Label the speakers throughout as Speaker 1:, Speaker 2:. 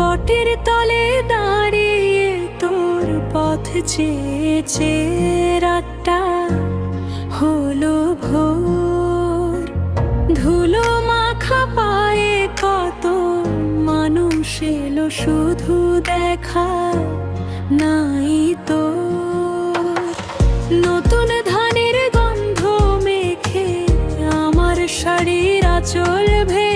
Speaker 1: বটের তলে দাঁড়িয়ে তোর পথ চেয়েছে রাতটা। হলো ভোর। ধুলো মাখা পায়ে কত মানুষ এলো শুধু দেখা, নাই তো নতুন ধানের গন্ধ মেখে আমার শাড়ির আঁচল ভেজায়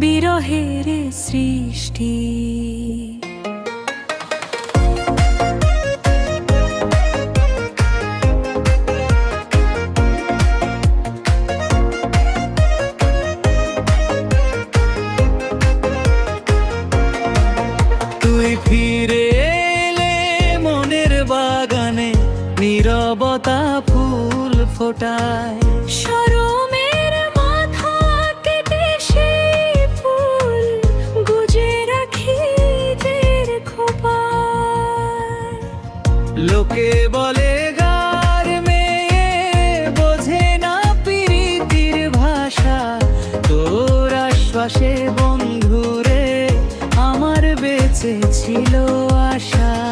Speaker 1: বিরহের সৃষ্টি।
Speaker 2: তুই ফিরে এলে মনের বাগানে নীরবতা ফুল ফোটায়। লোকে বলে, গার মেয়ে, বোঝে না প্রীতির ভাষা। তোর আশ্বাসে বন্ধুরে, আমার বেঁচে ছিল আশা।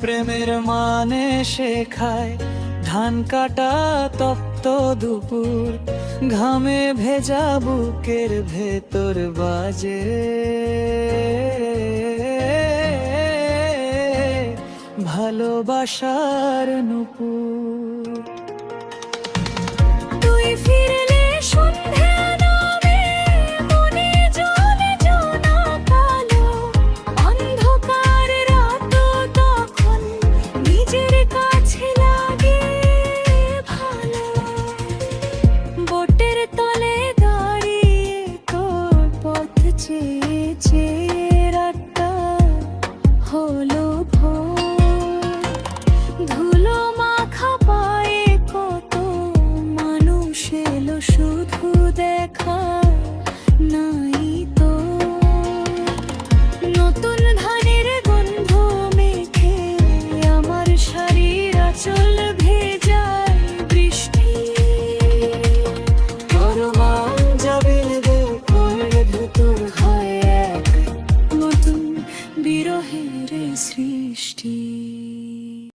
Speaker 2: প্রেমের মানে শেখায়। ধান কাটা তপ্ত দুপুর ঘামে ভেজা বুকের ভেতর বাজে। ভালোবাসার নুপুর।
Speaker 1: পায়ে কত মানুষ এলো শুধু দেখা নাই তো। নতুন ধানের গন্ধ মেখে আমার